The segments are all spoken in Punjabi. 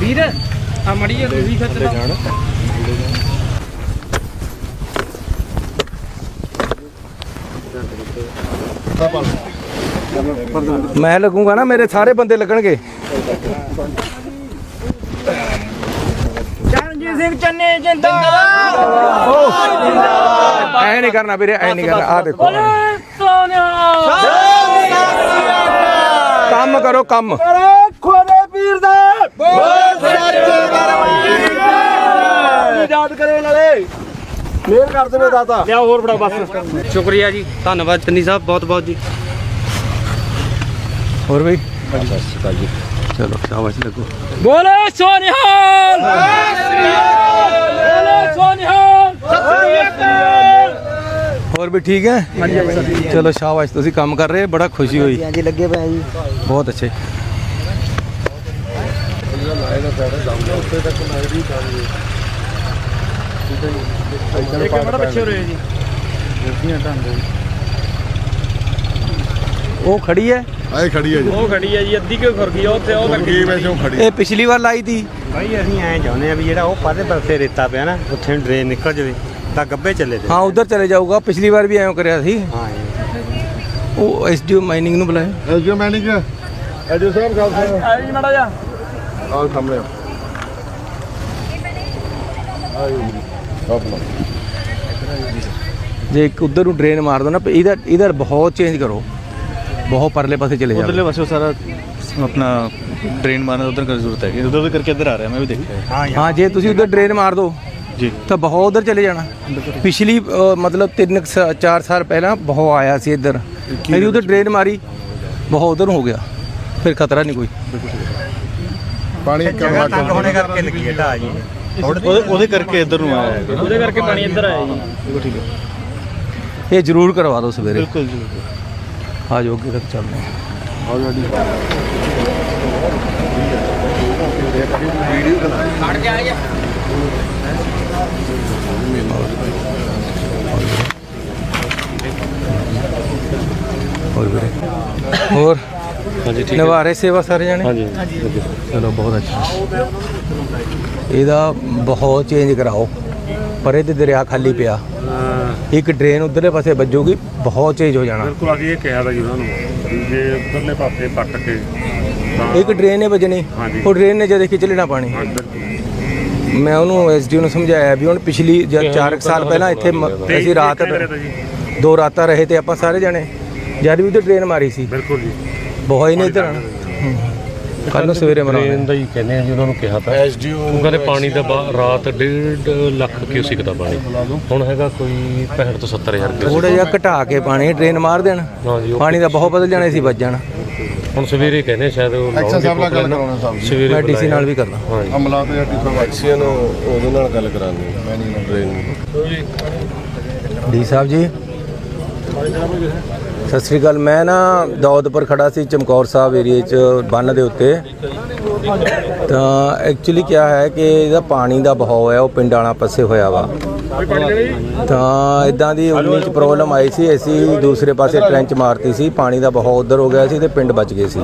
ਵੀਰ ਆ ਮੜੀ ਤੁਸੀਂ ਖਿੱਚ ਲਓ ਮੈਂ ਲੱਗੂਗਾ ਨਾ ਮੇਰੇ ਸਾਰੇ ਬੰਦੇ ਲੱਗਣਗੇ। ਚਰਨਜੀਤ ਸਿੰਘ ਚੰਨੇ ਜਿੰਦਾਬਾਦ! ਐ ਨਹੀਂ ਕਰਨਾ ਵੀਰੇ ਐ ਨਹੀਂ ਕਰਨਾ। ਆ ਦੇਖੋ। ਸੋਨਿਆ! ਕੰਮ ਕਰੋ ਕੰਮ। ਦਾ ਬੋਲ ਸੱਚੇ ਦਰਬਾਰ। ਯਾਦ ਕਰੇ ਨਾਲੇ ਮੇਰ ਕਰ ਦੇਵੇ ਦਾਤਾ। ਲਿਆ ਹੋਰ ਬੜਾ ਬਸ। ਸ਼ੁਕਰੀਆ ਜੀ ਧੰਨਵਾਦ ਚੰਨੀ ਸਾਹਿਬ ਬਹੁਤ ਬਹੁਤ ਜੀ। ਹੋਰ ਬਈ? ਚਲੋ ਸ਼ਾਬਾਸ਼ ਲੱਗੋ। ਬੋਲੇ ਸੋਨਿਹਾਲ। ਬੋਲੇ ਸੋਨਿਹਾਲ। ਹੋਰ ਵੀ ਠੀਕ ਹੈ? ਚਲੋ ਸ਼ਾਬਾਸ਼ ਤੁਸੀਂ ਕੰਮ ਕਰ ਰਹੇ ਬੜਾ ਖੁਸ਼ੀ ਹੋਈ। ਹਾਂਜੀ ਲੱਗੇ ਪਏ ਜੀ। ਬਹੁਤ ਅੱਛੇ। ਇੱਕ ਬੜਾ ਪਿੱਛੇ ਹੋ ਰਿਹਾ ਜੀ। ਉਹ ਖੜੀ ਹੈ? ਆਏ ਖੜੀ ਹੈ ਜੀ। ਉਹ ਖੜੀ ਹੈ ਜੀ ਅੱਧੀ ਕਿਉਂ ਖੁਰ ਗਈ ਉਹ ਤੇ ਉਹ ਕੀ ਵੈਸੋਂ ਖੜੀ। ਇਹ ਪਿਛਲੀ ਵਾਰ ਲਾਈ ਤੀ। ਭਾਈ ਅਸੀਂ ਐਂ ਚਾਹੁੰਦੇ ਆ ਵੀ ਜਿਹੜਾ ਉਹ ਪਾਸੇ ਪਾਸੇ ਰੇਤਾ ਪਿਆ ਨਾ ਉੱਥੇ ਡਰੇਨ ਨਿਕਲ ਜਾਵੇ ਤਾਂ ਗੱਬੇ ਚੱਲੇ ਤੇ। ਹਾਂ ਉਧਰ ਚਲੇ ਜਾਊਗਾ। ਪਿਛਲੀ ਵਾਰ ਵੀ ਐਂ ਕਰਿਆ ਸੀ। ਹਾਂ ਜੀ। ਉਹ ਐਸਡੀਓ ਮਾਈਨਿੰਗ ਨੂੰ ਬੁਲਾਇਆ। ਐਜੋ ਮੈਨੇਜ ਐਜੋ ਸਾਹਿਬ ਗੱਲ ਸੁਣੋ ਜੀ ਮੜਾ ਜਾ ਆਹ ਸਾਹਮਣੇ ਆ। ਜੇ ਉਧਰ ਨੂੰ ਡਰੇਨ ਮਾਰ ਦੋ ਨਾ ਇਹਦਾ ਇਹਦਾ ਬਹੁਤ ਚੇਂਜ ਕਰੋ। ਬਹੁਤ ਪਰਲੇ ਪਾਸੇ ਚਲੇ ਜਾਓ। ਉਧਰਲੇ ਪਾਸੇ ਸਾਰਾ ਆਪਣਾ ਡਰੇਨ ਮਾਰਨ ਉਧਰ ਕਰ ਜ਼ਰੂਰਤ ਹੈ ਉਧਰ ਉਧਰ ਕਰਕੇ ਇੱਧਰ ਆ ਰਿਹਾ ਮੈਂ ਵੀ ਦੇਖਿਆ ਹਾਂ ਜੇ ਤੁਸੀਂ ਉਧਰ ਡਰੇਨ ਮਾਰ ਦੋ ਜੀ। ਤਾਂ ਬਹੁਤ ਉਧਰ ਚਲੇ ਜਾਣਾ। ਪਿਛਲੀ ਮਤਲਬ 3 4 ਸਾਲ ਪਹਿਲਾਂ ਬਹੁਤ ਆਇਆ ਸੀ ਇੱਧਰ। ਮੇਰੀ ਉਧਰ ਡਰੇਨ ਮਾਰੀ ਬਹੁਤ ਉਧਰ ਹੋ ਗਿਆ। ਫਿਰ ਖਤਰਾ ਨਹੀਂ ਕੋਈ। ਪਾਣੀ ਜਗ੍ਹਾ ਤੰਗ ਹੋਣੇ ਕਰਕੇ ਲੱਗੀ ਹੈ ਢਾਹ ਜੀ। ਉਹਦੇ ਉਹਦੇ ਕਰਕੇ ਇੱਧਰ ਨੂੰ ਆਇਆ ਹੈ ਉਹਦੇ ਕਰਕੇ ਪਾਣੀ ਇੱਧਰ ਆਇਆ ਜੀ। ਬਿਲਕੁਲ ਠੀਕ ਹੈ। ਇਹ ਜ਼ਰੂਰ ਕਰਵਾ ਦਿਓ ਸਵੇਰੇ। ਬਿਲਕੁਲ ਜੀ ਆ ਜਾਓ ਅੱਗੇ ਤੱਕ ਚੱਲਦੇ ਆ ਜਾਓ ਵੀਡੀਓ ਬਣਾ ਖੜ ਜਾ। ਹੋਰ ਵੀਰੇ। ਹੋਰ? ਹਾਂਜੀ ਠੀਕ ਹੈ। ਨਿਭਾ ਸੇਵਾ ਸਾਰੇ ਜਾਣੇ? ਹਾਂਜੀ ਚਲੋ ਬਹੁਤ ਅੱਛਾ। ਇਹਦਾ ਬਹੁਤ ਚੇਂਜ ਕਰਾਓ। ਪਰੇ ਤੇ ਦਰਿਆ ਖਾਲੀ ਪਿਆ। ਅਹ ਇੱਕ ਡਰੇਨ ਉਧਰਲੇ ਪਾਸੇ ਵੱਜੂਗੀ ਬਹੁਤ ਚੇਂਜ ਹੋ ਜਾਣਾ। ਬਿਲਕੁਲ ਅਗੇ ਇਹ ਕਿਹਾ ਜੀ ਉਹਨਾਂ ਨੂੰ ਜੇ ਉੱਧਰਲੇ ਪਾਸੇ ਪੱਟ ਕੇ ਇੱਕ ਡਰੇਨ ਨੇ ਵੱਜਣੀ ਉਹ ਡਰੇਨ ਨੇ ਜਦ ਖਿੱਚ ਲੈਣਾ ਪਾਣੀ। ਹਾਂ, ਬਿਲਕੁਲ। ਮੈਂ ਉਹਨੂੰ ਐਸਡੀਓ ਨੂੰ ਸਮਝਾਇਆ ਵੀ ਹੁਣ ਪਿਛਲੀ ਜਦ 4 ਸਾਲ ਪਹਿਲਾਂ ਇੱਥੇ ਅਸੀਂ ਰਾਤ ਦੋ ਰਾਤਾਂ ਰਹੇ ਤੇ ਆਪਾਂ ਸਾਰੇ ਜਾਣੇ ਜਦ ਵੀ ਤੇ ਡਰੇਨ ਮਾਰੀ ਸੀ। ਬਿਲਕੁਲ ਜੀ। ਬਹੁਤ ਹੀ ਨਹੀਂ ਇੱਧਰ ਕੱਲ ਨੂੰ ਸਵੇਰੇ ਟ੍ਰੇਨ ਮਰਾਉਣਾ ਦਾ ਹੀ ਕਹਿੰਦੇ ਆ ਜੀ ਉਹਨਾਂ ਨੂੰ ਕਿਹਾ ਤਾਂ। ਐਸਡੀਓ ਉਹ ਕਹਿੰਦੇ ਪਾਣੀ ਦਾ ਬਾ- ਰਾਤ 1.5 ਲੱਖ ਕਿਊਸਿਕ ਦਾ ਪਾਣੀ। ਹੁਣ ਹੈਗਾ ਕੋਈ 65 ਤੋਂ 70 ਹਜ਼ਾਰ ਕਿਊਸਿਕ ਥੋੜਾ ਜਿਹਾ ਘਟਾ ਕੇ ਪਾਣੀ ਡਰੇਨ ਮਾਰ ਦੇਣ। ਹਾਂ ਜੀ ਉਹ ਪਾਣੀ ਦਾ ਬਹੁਤ ਬਦਲ ਜਾਣਾ ਸੀ ਵੱਜ ਜਾਣਾ। ਹੁਣ ਸਵੇਰੇ ਕਹਿੰਦੇ ਸ਼ਾਇਦ ਉਹ ਲਾਉਣਗੇ ਸਾਹਿਬ ਨਾਲ ਗੱਲ। ਕਰਾਉਣਾ ਸਾਹਿਬ ਜੀ। ਸਵੇਰੇ ਮੈਂ ਡੀਸੀ। ਨਾਲ ਵੀ ਕਰਦਾ। ਹਾਂ ਜੀ। ਅਮਲਾ ਤੇ ਟੀਚਰ ਐਕਸ਼ਨ ਉਹਦੇ ਨਾਲ ਗੱਲ ਕਰਾਣੀ management train D Sahib ji. Sat Sri ਅਕਾਲ, ਮੈਂ ਨਾ ਦੌਦਪੁਰ ਖੜਾ ਸੀ ਚਮਕੌਰ ਸਾਹਿਬ ਏਰੀਏ 'ਚ ਬੰਨ ਦੇ ਉੱਤੇ। ਤਾਂ ਐਕਚੁਅਲੀ ਕੀ ਹੈ ਕਿ ਇਹਦਾ ਪਾਣੀ ਦਾ ਬਹਾਅ ਹੈ, ਉਹ ਪਿੰਡ ਵਾਲਾ ਪਾਸੇ ਹੋਇਆ ਵਾ। ਤਾਂ ਇਦਾਂ ਦੀ 19 ਚ ਪ੍ਰੋਬਲਮ ਆਈ ਸੀ, ਅਸੀਂ ਦੂਸਰੇ ਪਾਸੇ ਟ੍ਰੈਂਚ ਮਾਰਤੀ ਸੀ, ਪਾਣੀ ਦਾ ਬਹਾਅ ਉਧਰ ਹੋ ਗਿਆ ਸੀ ਤੇ ਪਿੰਡ ਬਚ ਗਏ ਸੀ।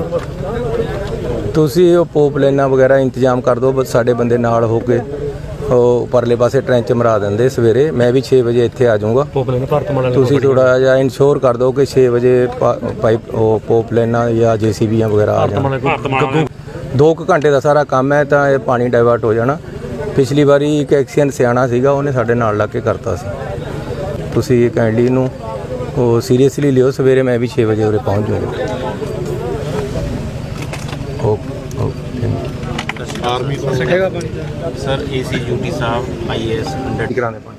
ਤੁਸੀਂ ਉਹ ਪੋਪ ਲਾਈਨਾਂ ਵਗੈਰਾ ਇੰਤਜ਼ਾਮ ਕਰ ਦਿਓ ਬਸ ਸਾਡੇ ਬੰਦੇ ਨਾਲ ਹੋ ਕੇ। ਉਹ ਪਰਲੇ ਪਾਸੇ ਟ੍ਰੈਂਚ ਮਰਾ ਦਿੰਦੇ ਸਵੇਰੇ। ਮੈਂ ਵੀ 6 ਵਜੇ ਇੱਥੇ ਆ ਜਾਊਂਗਾ। ਤੁਸੀਂ ਥੋੜਾ ਜਿਹਾ ਇਨਸ਼ੋਰ ਕਰ ਦਿਓ ਕਿ 6 ਵਜੇ ਪਾ- ਪਾਈਪ ਉਹ ਪੋਪ ਲਾਈਨਾਂ ਜਾਂ ਜੀਸੀਬੀਆਂ ਵਗੈਰਾ ਆ ਜਾਣ। ਗੱਗੂ ਦੋ ਕੁ ਘੰਟੇ ਦਾ ਸਾਰਾ ਕੰਮ ਹੈ ਤਾਂ ਇਹ ਪਾਣੀ ਡਾਇਵਰਟ ਹੋ ਜਾਣਾ। ਪਿਛਲੀ ਵਾਰੀ ਇੱਕ ਐਕਸੀਅਨ ਸਿਆਣਾ ਸੀਗਾ ਉਹਨੇ ਸਾਡੇ ਨਾਲ ਲੱਗ ਕੇ ਕਰਤਾ ਸੀ। ਤੁਸੀਂ ਕਾਈਂਡਲੀ ਨੂੰ ਉਹ ਸੀਰੀਅਸਲੀ ਲਿਓ ਸਵੇਰੇ ਮੈਂ ਵੀ 6 ਵਜੇ ਉਰੇ ਪਹੁੰਚ ਜਾਊਂਗਾ। ਸਰ ਏਸੀਯੂਟੀ ਸਾਹਿਬ ਆਈਏਐਸ ਰੈਡੀ ਕਰਾਣੇ ਪਾਣੀ।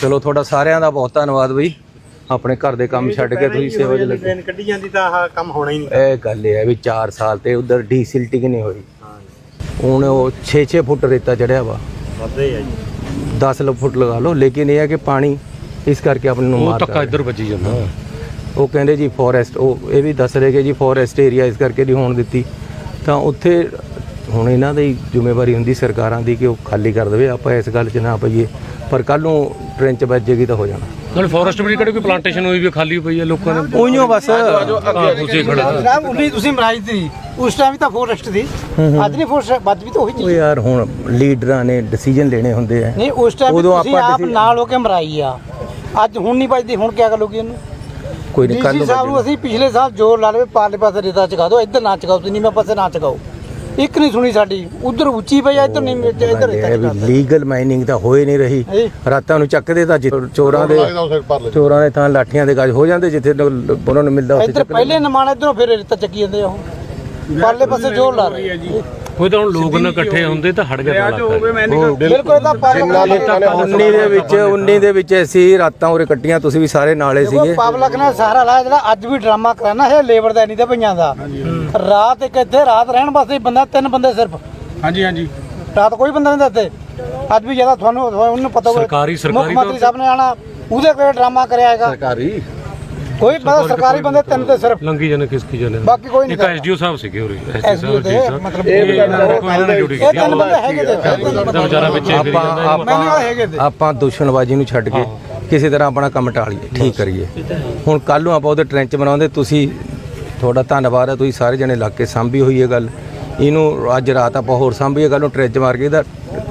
ਚਲੋ ਤੁਹਾਡਾ ਸਾਰਿਆਂ ਦਾ ਬਹੁਤ ਧੰਨਵਾਦ ਬਈ। ਆਪਣੇ ਘਰ ਦੇ ਕੰਮ ਛੱਡ ਕੇ ਤੁਸੀਂ ਸੇਵਾ 'ਚ ਲੱਗੇ ਟ੍ਰੇਨ ਕੱਢੀ ਜਾਂਦੀ ਤਾਂ ਆਹ ਕੰਮ ਹੋਣਾ ਹੀ ਨਹੀਂ। ਇਹ ਗੱਲ ਇਹ ਹੈ ਵੀ 4 ਸਾਲ ਤੇ ਉਧਰ ਡੀਸਿਲਟਿੰਗ ਨਹੀਂ ਹੋਈ। ਹੁਣ ਉਹ 6-6 ਫੁੱਟ ਰੇਤਾ ਚੜਿਆ ਵਾ। ਵੱਧੇ ਆ ਜੀ। 10 ਲ ਫੁੱਟ ਲਗਾ ਲਓ ਲੇਕਿਨ ਇਹ ਹੈ ਕਿ ਪਾਣੀ ਇਸ ਕਰਕੇ ਆਪਣੇ ਨੂੰ ਉਹ ਮਾਰ ਧੱਕਾ ਇੱਧਰ ਵੱਜੀ ਜਾਂਦਾ। ਉਹ ਕਹਿੰਦੇ ਜੀ ਫੋਰੈਸਟ ਉਹ ਇਹ ਵੀ ਦੱਸ ਰਹੇ ਕਿ ਜੀ ਫੋਰੈਸਟ ਏਰੀਆ ਇਸ ਕਰਕੇ ਨਹੀਂ ਹੋਣ ਦਿੱਤੀ। ਤਾਂ ਉੱਥੇ ਹੁਣ ਇਹਨਾਂ ਦੀ ਜ਼ਿੰਮੇਵਾਰੀ ਹੁੰਦੀ ਸਰਕਾਰਾਂ ਦੀ ਕਿ ਉਹ ਖਾਲੀ ਕਰ ਦੇਵੇ ਆਪਾਂ ਇਸ ਗੱਲ 'ਚ ਨਾ ਪਈਏ। ਪਰ ਕੱਲ ਨੂੰ ਟ੍ਰੇਨ 'ਚ ਵੱਜੇਗੀ ਤਾਂ ਹੋ ਜਾਣਾ। ਨਾਲ ਫੋਰੈਸਟ ਵੀ ਕਿਹੜੇ ਕੋਈ ਪਲਾਂਟੇਸ਼ਨ ਹੋਈ ਵੀ ਖਾਲੀ ਪਈ ਹੈ ਲੋਕਾਂ ਨੇ ਉਈਓ ਬਸ। ਤੁਸੀਂ ਖੜਾ ਮਰਾਈ ਤੀ ਉਸ ਟਾਈਮ ਵੀ ਤਾਂ ਫੋਰੈਸਟ ਸੀ। ਅੱਜ ਨਹੀਂ ਫੋਰੈਸਟ ਅੱਜ ਵੀ ਤਾਂ ਉਹੀ ਉਹ ਚੀਜ਼ ਯਾਰ ਹੁਣ ਲੀਡਰਾਂ ਨੇ ਡਿਸੀਜਨ ਲੈਣੇ ਹੁੰਦੇ ਆ। ਨਹੀਂ ਉਸ ਟਾਈਮ ਉਦੋਂ ਤੁਸੀਂ ਆਪਾਂ ਆਪ decision- ਨਾਲ ਹੋ ਕੇ ਮਰਾਈ ਆ। ਅੱਜ ਹੁਣ ਨਹੀਂ ਵੱਜਦੀ ਹੁਣ ਕਿਆ ਕਰੋਗੇ ਇਹਨੂੰ ਕੋਈ ਨਹੀਂ ਕੱਲ ਡੀਸੀ ਨੂੰ ਸਾਹਿਬ ਨੂੰ ਅਸੀਂ ਪਿਛਲੇ ਸਾਲ ਜ਼ੋਰ ਲਾ ਲਵੇ ਪਾਰਲੇ ਪਾਸੇ ਰੇਤਾ ਚਗਾ ਦਿਓ ਇੱਧਰ ਨਾ ਚਗਾਓ ਤੁਸੀਂ ਨੀਵੇਂ ਪਾਸੇ ਨਾ ਚਗਾਓ ਇੱਕ ਨਹੀਂ ਸੁਣੀ ਸਾਡੀ। ਉਧਰ ਉੱਚੀ ਪਈ ਆ ਇੱਧਰ ਨਹੀਂ ਇੱਧਰ ਰੇਤਾ ਚਗਾ ਦਿਓ ਲੀਗਲ ਮਾਈਨਿੰਗ ਤਾਂ ਹੋਏ ਨਹੀਂ ਰਹੀ। ਇਹ। ਰਾਤਾਂ ਨੂੰ ਚੱਕਦੇ ਤਾਂ ਜਿ- ਚੋਰਾਂ ਦੇ ਚੋਰਾਂ ਦੇ ਤਾਂ ਲਾਠੀਆਂ ਦੇ ਗੱਜ ਹੋ ਜਾਂਦੇ ਜਿੱਥੇ ਲ- ਲ- ਉਹਨਾਂ ਨੂੰ ਮਿਲਦਾ ਉੱਥੇ ਇੱਧਰ ਚੱਕ ਪਹਿਲੇ ਨਮਾਨ ਇੱਧਰੋਂ ਫਿਰ ਰੇਤਾ ਚੱਕੀ ਜਾਂਦੇ ਆ ਉਹ। ਪਾਰਲੇ ਪਾਸੇ ਜ਼ੋਰ ਲਾ ਰਹੇ। ਕੋਈ ਤਾਂ ਹੁਣ ਲੋਕ ਨਾ ਇਕੱਠੇ ਹੁੰਦੇ ਤਾਂ ਹਟ ਗਿਆ ਇਲਾਕਾ ਬਿਲਕੁਲ। ਇਹਦਾ ਪਾਰਲੇ ਲੋਕਾਂ ਨੇ 19 ਦੇ ਵਿੱਚ 19 ਦੇ ਵਿੱਚ ਅਸੀਂ ਰਾਤਾਂ ਉਰੇ ਕੱਟੀਆਂ ਤੁਸੀਂ ਵੀ ਸਾਰੇ ਨਾਲੇ ਸੀਗੇ। ਪਬਲਿਕ ਨੇ ਸਹਾਰਾ ਲਾਇਆ ਜਿਹੜਾ ਅੱਜ ਵੀ ਡਰਾਮਾ ਕਰਾਣਾ ਇਹ ਲੇਬਰ ਦਾ ਨਹੀਂ ਤੇ ਪਈਆਂ ਦਾ। ਰਾਤ ਇੱਕ ਇੱਥੇ ਰਾਤ ਰਹਿਣ ਵਾਸਤੇ ਬੰਦਾ ਤਿੰਨ ਬੰਦੇ ਸਿਰਫ। ਹਾਂਜੀ ਹਾਂਜੀ। ਰਾਤ ਕੋਈ ਬੰਦਾ ਨਹੀਂ ਦਿੱਤੇ ਅੱਜ ਵੀ ਜ਼ਿਆਦਾ ਤੁਹਾਨੂੰ ਉਹਨੂੰ ਪਤਾ ਹੋਵੇ ਸਰਕਾਰੀ- ਸਰਕਾਰੀ ਮੁੱਖ ਮੰਤਰੀ ਤੌਰ ਸਾਹਿਬ ਨੇ ਆਣਾ ਉਹਦੇ ਕੋਲ ਡਰਾਮਾ ਕਰਿਆ ਹੈਗਾ। ਸਰਕਾਰੀ? ਕੋਈ ਪਤਾ ਸਰਕਾਰੀ ਬੰਦੇ ਤਿੰਨ ਤੇ ਸਿਰਫ ਲੰਗੀ ਜਾਣੇ ਖਿਸਕੀ ਜਾਣੇ। ਬਾਕੀ ਕੋਈ ਨਹੀਂ ਇੱਕ ਐਸਡੀਓ ਸਾਹਿਬ ਸੀਗੇ ਉਰੇ SDO ਦੇ ਮਤਲਬ ਇਹ ਕੋਈ ਨੇ ਡਿਊਟੀ ਇਹ ਕੀਤੀ ਤਿੰਨ ਬੰਦੇ ਹੈਗੇ ਤੇ ਵਿਚਾਰਾ ਵਿੱਚ ਇਹ ਫਿਰੀ ਆਪਾਂ ਜਾਂਦਾ ਆਪਾਂ ਹੈਗੇ ਤੇ ਆਪਾਂ ਦੁਸ਼ਮਣਬਾਜ਼ੀ ਨੂੰ ਛੱਡ ਕੇ ਕਿਸੇ ਤਰ੍ਹਾਂ ਆਪਣਾ ਕੰਮ ਟਾਲੀਏ ਠੀਕ ਕਰੀਏ। ਹੁਣ ਕੱਲ ਨੂੰ ਆਪਾਂ ਉਹਦੇ ਟ੍ਰੈਂਚ ਬਣਾਉਂਦੇ ਤੁਸੀਂ ਤੁਹਾਡਾ ਧੰਨਵਾਦ ਹੈ ਤੁਸੀਂ ਸਾਰੇ ਜਣੇ ਲੱਗ ਕੇ ਸਾਂਭੀ ਹੋਈ ਹੈ ਗੱਲ। ਇਹਨੂੰ ਅੱਜ ਰਾਤ ਆਪਾਂ ਹੋਰ ਸਾਂਭੀਏ ਗੱਲ ਨੂੰ ਟ੍ਰੈਂਚ ਮਾਰ ਕੇ ਇਹਦਾ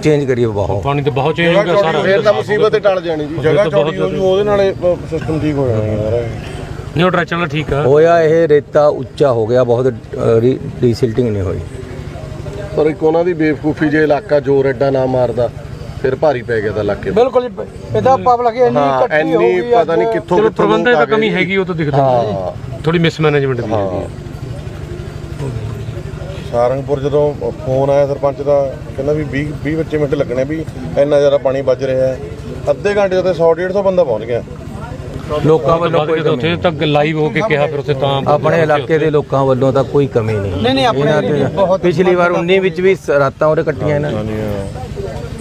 ਚੇਂਜ ਕਰੀਏ ਬਹੁਤ। ਪਾਣੀ ਤਾਂ ਬਹੁਤ ਚੇਂਜ ਹੋ ਗਿਆ ਸਾਰਾ ਫੇਰ ਤਾਂ ਮੁਸੀਬਤ ਟਲ ਜਾਣੀ ਜੀ ਜਗ੍ਹਾ ਚੌੜੀ ਹੋ ਜੂ, ਉਹਦੇ ਨਾਲੇ ਸਿਸਟਮ ਠੀਕ ਹੋ ਜਾਣਾ ਸਾਰਾ ਨਹੀਂ ਟਰੈਕਟਰ ਨਾਲ ਠੀਕ ਆ। ਹੋਇਆ ਇਹ ਰੇਤਾ ਉੱਚਾ ਹੋ ਗਿਆ ਬਹੁਤ ਰੀਸਿਲਟਿੰਗ ਨਹੀਂ ਹੋਈ। ਪਰ ਇੱਕ ਉਹਨਾਂ ਦੀ ਬੇਵਕੂਫੀ ਜੇ ਇਲਾਕਾ ਜੋਰ ਐਡਾ ਨਾ ਮਾਰਦਾ ਫਿਰ ਭਾਰੀ ਪੈ ਗਿਆ ਤਾਂ ਇਲਾਕੇ। ਬਿਲਕੁਲ ਇਹਦਾ ਪਬਲਿਕ ਇੰਨੀ ਹਾਂ ਇਕੱਠੀ ਹੋ ਐਨੀ ਗਈ ਪਤਾ ਨਹੀਂ ਕਿੱਥੋਂ ਚਲੋ ਕਿੱਥੋਂ ਪ੍ਰਬੰਧਨ ਦਾ ਕਮੀ। ਹੈਗੀ ਉਹ ਤਾਂ ਦਿਖਦਾ ਹਾਂ। ਥੋੜੀ ਮਿਸਮੈਨੇਜਮੈਂਟ ਦੀ ਹਾਂ। ਸਾਰੰਗਪੁਰ ਜਦੋਂ ਫੋਨ ਆਇਆ ਸਰਪੰਚ ਦਾ ਕਹਿੰਦਾ ਵੀ 20 20 25 ਮਿੰਟ ਲੱਗਣੇ ਵੀ ਇੰਨਾ ਜ਼ਿਆਦਾ ਪਾਣੀ ਵੱਜ ਰਿਹਾ ਹੈ। ਅੱਧੇ ਘੰਟੇ ਤੇ 100 150 ਬੰਦਾ ਪਹੁੰਚ ਗਿਆ। ਲੋਕਾਂ ਵੱਲੋਂ ਕੋਈ ਉੱਥੇ ਤੱਕ ਲਾਈਵ ਹੋ ਕੇ ਕਿਹਾ ਫਿਰ ਉੱਥੇ ਤਾਂ ਆਪਣੇ ਇਲਾਕੇ ਦੇ ਲੋਕਾਂ ਵੱਲੋਂ ਤਾਂ ਕੋਈ ਕਮੀ ਨਹੀਂ। ਨਹੀਂ ਨਹੀਂ ਆਪਣੇ ਪਿਛਲੀ ਵਾਰ 19 ਵਿੱਚ ਵੀ ਰਾਤਾਂ ਉਹਦੇ ਕੱਟੀਆਂ ਇਹਨਾਂ ਨੇ।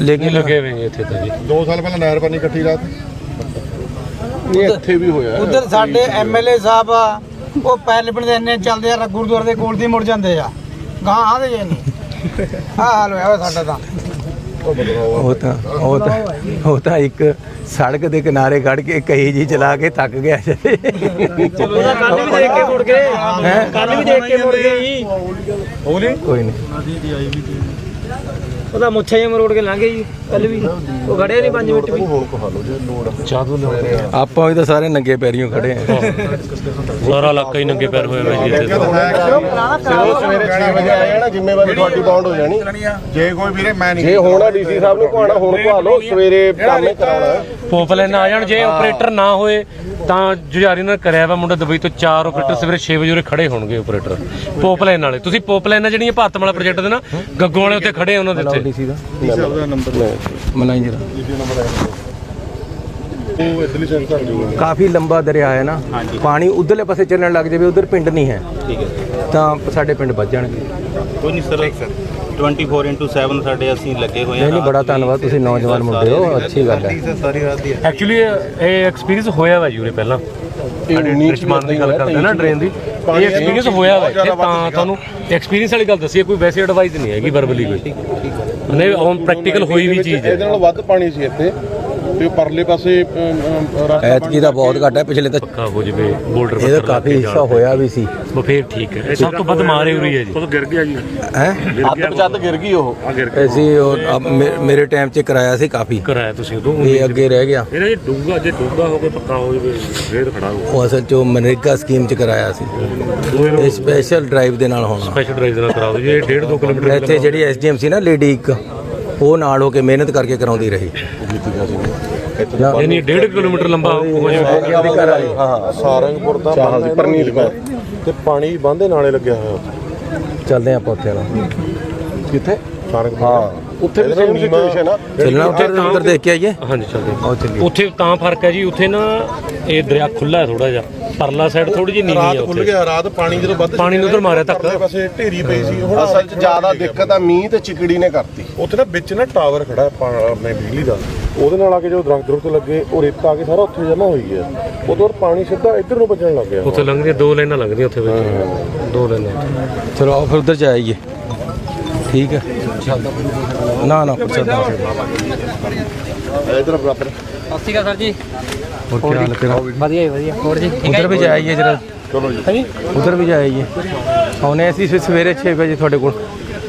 ਲੇਕਿਨ ਲੱਗੇ ਹੋਏ ਇੱਥੇ ਤਾਂ ਜੀ। 2 ਸਾਲ ਪਹਿਲਾਂ ਨਹਿਰ ਪਾਣੀ ਇਕੱਠੀ ਰਾਤ। ਨਹੀਂ ਇੱਥੇ ਵੀ ਹੋਇਆ। ਉਧਰ ਸਾਡੇ ਐਮਐਲਏ ਸਾਹਿਬ ਆ ਉਹ ਪੈਰ ਲਿਪਣ ਦੇ ਇੰਨੇ ਚੱਲਦੇ ਆ ਗੁਰਦੁਆਰੇ ਦੇ ਕੋਲ ਦੀ ਮੁੜ ਜਾਂਦੇ ਆ। ਗਾਂ ਆਦੇ ਜੇ ਨਹੀਂ। ਆ ਹਾਲ ਹੋਇਆ ਸਾਡਾ ਤਾਂ। ਉਹ ਤਾਂ ਉਹ ਤਾਂ ਉਹ ਤਾਂ ਇੱਕ ਸੜਕ ਦੇ ਕਿਨਾਰੇ ਖੜ ਕੇ ਕਹੀ ਜੀ ਚਲਾ ਕੇ ਥੱਕ ਗਿਆ ਕੱਲ ਵੀ ਦੇਖ ਕੇ ਮੁੜ ਗਏ। ਕੱਲ ਵੀ ਦੇਖ ਕੇ ਮੁੜ ਗਏ ਜੀ। ਕੋਈ ਨਹੀਂ। ਉਹਦਾ ਮੁੱਛੇ ਜਿਹਾ ਮਰੋੜ ਕੇ ਲੰਘ ਜੀ ਕੱਲ ਵੀ ਉਹ ਖੜੇ ਨਹੀਂ 5 ਮਿੰਟ ਵੀ ਚਾਹ ਤੋਂ ਲਿਆਉਂਦੇ ਆ। ਆਪਾਂ ਵੀ ਤਾਂ ਸਾਰੇ ਨੰਗੇ ਪੈਰੀਆਂ ਖੜੇ ਆ ਸਾਰਾ ਇਲਾਕਾ ਹੀ ਨੰਗੇ ਪੈਰ ਹੋਇਆ ਹੋਇਆ ਜੀ ਇੱਥੇ ਤਾਂ। ਜਦੋਂ ਸਵੇਰੇ 6 ਵਜੇ ਆਏ ਨਾ ਜ਼ਿੰਮੇਵਾਰੀ ਤੁਹਾਡੀ ਬਾਉਂਡ ਹੋ ਜਾਣੀ ਜੇ ਕੋਈ ਵੀਰੇ ਮੈਂ ਨਹੀਂ ਜੇ ਹੋਣਾ ਡੀਸੀ ਸਾਹਿਬ ਨੂੰ ਕਹਾਣਾ ਹੁਣ ਕਹਾ ਲਓ ਸਵੇਰੇ ਕੰਮ ਹੀ ਕਰਾਉਣਾ। ਪੋਪਲੈਨ ਆ ਜਾਣ ਜੇ ਆਪਰੇਟਰ ਨਾ ਹੋਏ ਤਾਂ ਜੁਝਾਰੀ ਨਾਲ ਕਰਿਆ ਵਾ ਮੁੰਡਾ ਦੁਬਈ ਤੋਂ ਚਾਰ ਆਪਰੇਟਰ ਸਵੇਰੇ 6 ਵਜੇ ਉਰੇ ਖੜੇ ਹੋਣਗੇ ਆਪਰੇਟਰ ਪੋਪਲੈਨ ਵਾਲੇ। ਤੁਸੀਂ ਪੋਪਲੈਨ ਜਿਹੜੀਆਂ ਭਾਰਤ ਵਾਲਾ ਪ੍ਰੋਜੈਕਟ ਦੇ ਨਾ ਗੱਗੋਂ ਵਾਲੇ ਉੱਥੇ ਖੜੇ ਆ ਉਹਨਾਂ ਦੇ ਉੱਤੇ ਡੀਸੀ ਦਾ। ਮਲਾਈ ਜਰਾ। ਉਹ ਇਧਰਲੀ ਸਾਈਡ ਕਰ ਜੂਗਾ ਕਾਫੀ ਲੰਬਾ ਦਰਿਆ ਹੈ ਨਾ। ਪਾਣੀ ਉਧਰਲੇ ਪਾਸੇ ਚੱਲਣ ਲੱਗ ਜਾਵੇ ਉਧਰ ਪਿੰਡ ਨਹੀਂ ਹੈ। ਠੀਕ ਹੈ। ਤਾਂ ਸਾਡੇ ਪਿੰਡ ਵੱਜ ਜਾਣਗੇ। ਕੋਈ ਨਹੀਂ ਸਰ। 24/7 ਸਾਡੇ ਅਸੀਂ ਲੱਗੇ ਹੋਏ ਨਹੀਂ ਨਹੀਂ ਬੜਾ ਧੰਨਵਾਦ ਤੁਸੀਂ ਨੌਜਵਾਨ ਮੁੰਡੇ ਹੋ ਅੱਛੀ ਗੱਲ ਹੈ। ਸਾਰੀ ਰਾਤ ਦੀ ਐਕਚੁਅਲੀ ਇਹ ਐਕਸਪੀਰੀਅੰਸ ਹੋਇਆ ਵਾ ਜੀ ਉਰੇ ਪਹਿਲਾਂ। ਰਿਸ਼ਮਾਨ ਦੀ ਗੱਲ ਕਰਦੇ ਨਾ ਡਰੇਨ ਦੀ। ਇਹ ਐਕਸਪੀਰੀਅੰਸ ਹੋਇਆ ਵਾ ਇੱਥੇ ਤਾਂ ਤੁਹਾਨੂੰ ਐਕਸਪੀਰੀਅੰਸ ਵਾਲੀ ਗੱਲ ਦੱਸੀ ਹੈ, ਕੋਈ ਵੈਸੇ ਐਡਵਾਈਸ ਨਹੀਂ ਹੈਗੀ ਵਰਬਲੀ ਕੋਈ। ਨਹੀਂ ਔਨ ਪ੍ਰੈਕਟੀਕਲ ਹੋਈ ਵੀ ਚੀਜ਼ ਇਹਦੇ ਹੈ ਨਾਲ ਵੱਧ ਪਾਣੀ ਸੀ ਇੱਥੇ। ਤੇ ਪਰਲੇ ਪਾਸੇ ਐਤਕੀ ਦਾ ਬਹੁਤ ਘੱਟ ਹੈ ਪਿਛਲੇ ਤਾਂ ਪੱਕਾ ਹੋ ਜਵੇ ਬੋਲਡਰ ਇਹਦਾ ਕਾਫੀ ਹਿੱਸਾ ਹੋਇਆ ਵੀ ਸੀ। ਉਹ ਫੇਰ ਠੀਕ ਹੈ। ਇਹ ਸਭ ਤੋਂ ਵੱਧ ਮਾਰੇ ਉਰੀ ਹੈ ਜੀ। ਉਹ ਤਾਂ ਗਿਰ ਗਿਆ ਜੀ। ਹੈ? ਅੱਧ ਪਚੱਧ ਗਿਰ ਗਈ ਉਹ। ਮੇ- ਮੇਰੇ ਟਾਈਮ 'ਚ ਕਰਾਇਆ ਸੀ ਕਾਫੀ। ਕਰਾਇਆ ਤੁਸੀਂ ਉਦੋਂ ਇਹ ਅੱਗੇ ਰਹਿ ਗਿਆ। ਇਹਨੇ ਜੇ ਡੂੰਗਾ ਜੇ ਡੂੰਗਾ ਹੋ ਕੇ ਪੱਕਾ ਹੋ ਜਵੇ ਫੇਰ ਖੜਾ ਹੋ ਉਹ ਅਸਲ 'ਚ ਉਹ ਮਨਰੇਗਾ ਸਕੀਮ 'ਚ ਕਰਾਇਆ ਸੀ। ਇਹ ਸਪੈਸ਼ਲ ਡਰਾਈਵ ਦੇ ਨਾਲ ਹੋਣਾ। ਸਪੈਸ਼ਲ ਡਰਾਈਵ ਦੇ ਨਾਲ ਕਰਾਓ ਜੀ ਇਹ 1.5 2 ਕਿਲੋਮੀਟਰ ਇੱਥੇ ਜਿਹੜੀ ਐਸਡੀਐਮ ਸੀ ਨਾ ਲੇਡੀ ਇੱਕ। ਉਹ ਨਾਲ ਹੋ ਕੇ ਮਿਹਨਤ ਕਰਕੇ ਕਰਾਉਂਦੀ ਰਹੀ। ਨਹੀਂ 1.5 ਕਿਲੋਮੀਟਰ ਲੰਬਾ ਹੋ ਜਾਵੇ ਹਾਂ ਸਾਰੰਗਪੁਰ ਦਾ ਬੰਦ ਪਰਨੀਤ ਕੌਰ। ਤੇ ਪਾਣੀ ਬੰਦੇ ਨਾਲੇ ਲੱਗਿਆ ਹੋਇਆ ਚੱਲਦੇ ਆਪਾਂ ਉੱਥੇ ਨਾਲ ਕਿੱਥੇ? ਸਾਰੰਗਪੁਰ। ਹਾਂ। ਉੱਥੇ ਵੀ ਸੇਮ ਸਿਚੁਏਸ਼ਨ ਆ। ਚੱਲਣਾ ਉੱਥੇ ਉੱਧਰ ਦੇਖ ਕੇ ਆਈਏ ਹਾਂਜੀ ਚੱਲਦੇ ਆਓ ਚੱਲੀਏ। ਉੱਥੇ ਤਾਂ ਫ਼ਰਕ ਹੈ ਜੀ ਉੱਥੇ ਨਾ ਇਹ ਦਰਿਆ ਖੁੱਲਾ ਹੈ ਥੋੜਾ ਜਿਹਾ। ਪਰਲਾ ਸਾਈਡ ਥੋੜੀ ਜਿਹੀ ਨੀਵੀਂ ਰਾਤ ਹੈ ਖੁੱਲ ਉੱਥੇ। ਗਿਆ ਰਾਤ ਪਾਣੀ ਜਦੋਂ ਵੱਧ ਪਾਣੀ ਨੂੰ ਉੱਧਰ ਮਾਰਿਆ ਧੱਕਾ। ਪਰਲੇ ਪਾਸੇ ਢੇਰੀ ਪਈ ਸੀ ਹੁਣ ਅਸਲ 'ਚ ਜ਼ਿਆਦਾ ਦਿੱਕਤ ਆ ਮੀਂਹ ਤੇ ਚਿਕੜੀ ਨੇ ਕਰਤੀ। ਉੱਥੇ ਨਾ ਵਿੱਚ ਨਾ ਟਾਵਰ ਖੜਾ ਹੈ ਪਾ- ਆਪਣੇ ਬਿਜਲੀ ਦਾ। ਉਹਦੇ ਨਾਲ ਆ ਕੇ ਜਦੋਂ ਦਰਖਤ ਦਰਖਤ ਲੱਗੇ ਉਹ ਰੇਤਾ ਆ ਕੇ ਸਾਰਾ ਉੱਥੇ ਜਮਾ ਹੋਈ ਹੈ ਉਦੋਂ ਬਾਅਦ ਪਾਣੀ ਸਿੱਧਾ ਇੱਧਰ ਨੂੰ ਵੱਜਣ ਲੱਗ ਗਿਆ। ਉੱਥੇ ਲੰਘਦੀਆਂ ਦੋ ਲਾਈਨਾਂ ਲੰਘਦੀਆਂ ਉੱਥੇ ਵਿੱਚ। ਦੋ ਲਾਈਨਾਂ ਚਲੋ ਆਓ ਫਿਰ ਉੱਧਰ ਜਾਈਏ। ਠੀਕ ਹੈ। ਨਾ ਨਾ ਪ੍ਰਸ਼ਾਦਾ ਇੱਧਰ ਬਰਾਬਰ ਸਤਿ ਸ਼੍ਰੀ ਅਕਾਲ ਸਰ ਜੀ। ਹੋਰ ਕੀ ਹਾਲ ਤੇਰਾ? ਵਧੀਆ ਜੀ ਵਧੀਆ। ਹੋਰ ਜੀ ਉਧਰ ਵੀ ਜਾਈਏ ਜਰਾ। ਚਲੋ ਜੀ। ਹੈ ਜੀ ਉਧਰ ਵੀ ਜਾਈਏ। ਆਉਨੇ ਅਸੀਂ ਸਵੇਰੇ 6 ਵਜੇ ਤੁਹਾਡੇ ਕੋਲ।